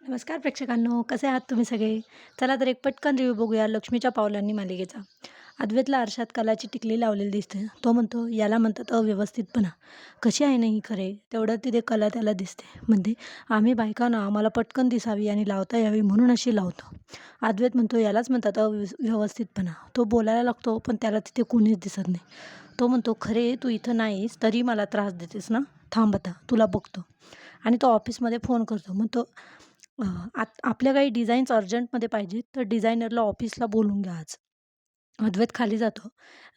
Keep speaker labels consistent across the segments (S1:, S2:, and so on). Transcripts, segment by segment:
S1: नमस्कार प्रेक्षकांनो कसे आहात तुम्ही सगळे? चला तर एक पटकन रिव्ह्यू बघूया लक्ष्मीच्या पावलांनी मालिकेचा. अद्वैतला आरशात कलाची टिकली लावलेली दिसते. तो म्हणतो याला म्हणतात अव्यवस्थितपणा कशी आहे ना ही खरे? तेवढं तिथे कला त्याला दिसते. म्हणते आम्ही बायकांना आम्हाला पटकन दिसावी आणि लावता यावी म्हणून अशी लावतो. अद्वैत म्हणतो यालाच म्हणतात अव्यवस्थितपणा तो बोलायला लागतो पण त्याला तिथे कोणीच दिसत नाही. तो म्हणतो खरे तू इथं नाहीस तरी मला त्रास देतेस ना? थांब आता तुला बघतो. आणि तो ऑफिसमध्ये फोन करतो. मग तो आत आपल्या काही डिझाईन्स अर्जंटमध्ये पाहिजेत तर डिझायनरला ऑफिसला बोलून घ्या आज. अद्वैत खाली जातो.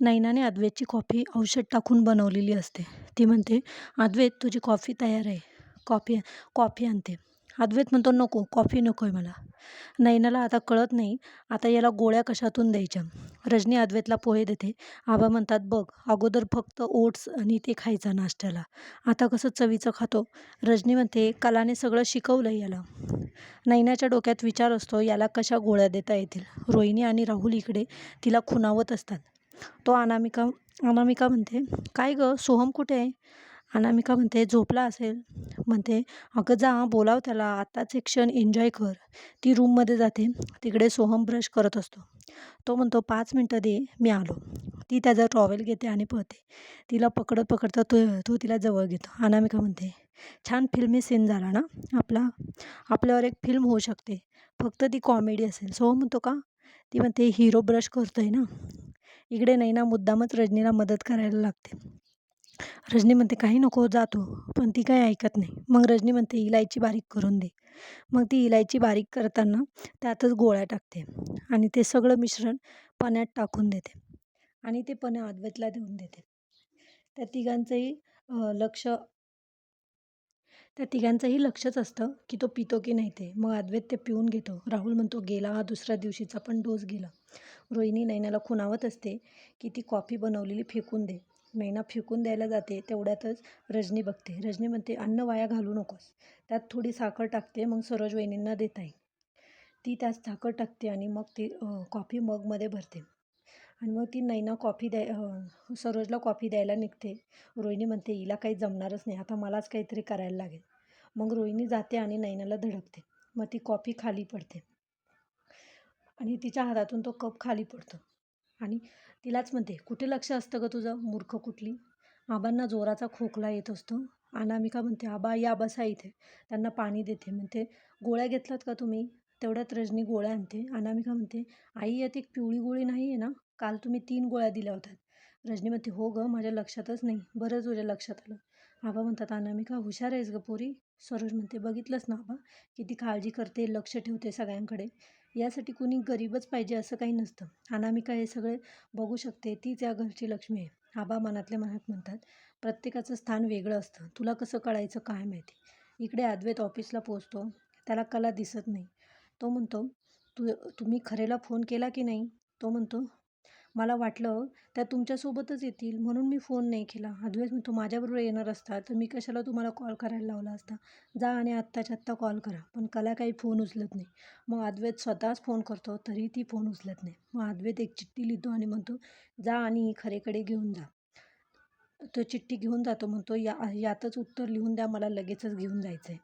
S1: नैनाने अद्वैतची कॉफी औषध टाकून बनवलेली असते. ती म्हणते अद्वैत तुझी कॉफी तयार आहे. कॉफी कॉफी आणते. अद्वैत म्हणतो नको कॉफी नको आहे मला. नैनाला आता कळत नाही आता याला गोळ्या कशातून द्यायच्या? रजनी अद्वैतला पोहे देते. आबा म्हणतात बघ अगोदर फक्त ओट्स आणि ते खायचा नाश्त्याला. आता कसं चवीचं खातो? रजनी म्हणते कलाने सगळं शिकवलं याला. नैनाच्या डोक्यात विचार असतो याला कशा गोळ्या देता येतील? रोहिणी आणि राहुल इकडे तिला खुनावत असतात. तो अनामिका अनामिका म्हणते काय गं सोहम कुठे आहे? अनामिका म्हणते झोपला असेल म्हणते अगं जा बोलाव त्याला आत्ताच एक क्षण एन्जॉय कर. ती रूममध्ये जाते तिकडे सोहम ब्रश करत असतो. तो म्हणतो पाच मिनटं दे मी आलो. ती त्याचा ट्रॉवेल घेते आणि पळते. तिला पकडत पकडता तो तो तिला जवळ घेतो अनामिका म्हणते छान फिल्मी सीन झाला ना आपला आपल्यावर एक फिल्म होऊ शकते. फक्त ती कॉमेडी असेल. सोहम म्हणतो का? ती म्हणते हिरो ब्रश करतोय ना. इकडे नाही ना मुद्दामच रजनीला मदत करायला लागते. रजनी म्हणते काही नको जातो पण ती काही ऐकत नाही. मग रजनी म्हणते इलायची बारीक करून दे. मग ती इलायची बारीक करताना त्यातच गोळ्या टाकते आणि ते सगळं मिश्रण पाण्यात टाकून देते आणि ते पण अद्वैतला देऊन देते. त्या तिघांचंही लक्ष त्या तिघांचंही लक्षच असतं की तो पितो की नाही ते. मग अद्वैत ते पिऊन घेतो. राहुल म्हणतो गेला हा दुसऱ्या दिवशीचा पण डोस गेला. रोहिणी नैनाला खुणावत असते की ती कॉफी बनवलेली फेकून दे. नैना फेकून द्यायला जाते तेवढ्यातच रजनी बघते. रजनी म्हणते अन्न वाया घालू नकोस. त्यात थोडी साखर टाकते मग सरोज वहिनींना देता येईल. ती त्यात साखर टाकते आणि मग ती कॉफी मगमध्ये भरते. आणि मग ती नैना कॉफी द्याय सरोजला कॉफी द्यायला निघते. रोहिणी म्हणते हिला काही जमणारच नाही. आता मलाच काहीतरी करायला लागेल. मग रोहिणी जाते आणि नैनाला धडकते. मग ती कॉफी खाली पडते. आणि तिच्या हातातून तो कप खाली पडतो. आणि तिलाच म्हणते कुठे लक्ष असतं गं तुझं मूर्ख कुठली? आबांना जोराचा खोकला येत असतो. अनामिका म्हणते आबा या बसा इथे. त्यांना पाणी देते. म्हणते गोळ्या घेतलात का तुम्ही? तेवढ्यात रजनी गोळ्या आणते. अनामिका म्हणते आई यात एक पिवळी गोळी नाही आहे ना? काल तुम्ही तीन गोळ्या दिल्या होत्यात रजनी म्हणते हो गं माझ्या लक्षातच नाही. बरं तुझ्या लक्षात आलं. आबा म्हणतात अनामिका हुशार आहेस गं पोरी? सरोज म्हणते बघितलंच ना आबा किती काळजी करते लक्ष ठेवते सगळ्यांकडे. यासाठी कुणी गरीबच पाहिजे असं काही नसतं. अनामिका हे सगळे बघू शकते तीच या घरची लक्ष्मी आहे. आबा मनातल्या मनात म्हणतात प्रत्येकाचं स्थान वेगळं असतं. तुला कसं कळायचं काय माहिती? इकडे अद्वैत ऑफिसला पोचतो त्याला कला दिसत नाही. तो म्हणतो तू तुम्ही खरेला फोन केला की नाही? तो म्हणतो मला वाटलं त्या तुमच्यासोबतच येतील म्हणून मी फोन नाही केला. अद्वैत म्हणतो माझ्याबरोबर येणार असता तर मी कशाला तुम्हाला कॉल करायला लावला असता? जा आणि आत्ताच्या आत्ता कॉल करा. पण कला काही फोन उचलत नाही. मग अद्वैत स्वतःच फोन करतो तरी ती फोन उचलत नाही. मग अद्वैत एक चिठ्ठी लिहितो आणि म्हणतो जा आणि खरेकडे घेऊन जा. तो चिठ्ठी घेऊन जातो म्हणतो या यातच उत्तर लिहून द्या मला लगेचच घेऊन जायचं आहे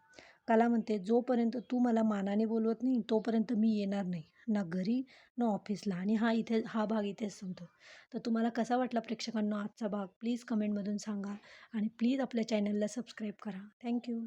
S1: कला म्हणते जोपर्यंत तू मला मानाने बोलवत नाही तोपर्यंत मी येणार नाही. ना घरी ना ऑफिसला आणि हा इथे हा भाग इथेच संपतो. तर तुम्हाला कसा वाटला प्रेक्षकांना आजचा भाग? प्लीज कमेंटमधून सांगा आणि प्लीज आपल्या चॅनलला सबस्क्राईब करा. थँक्यू.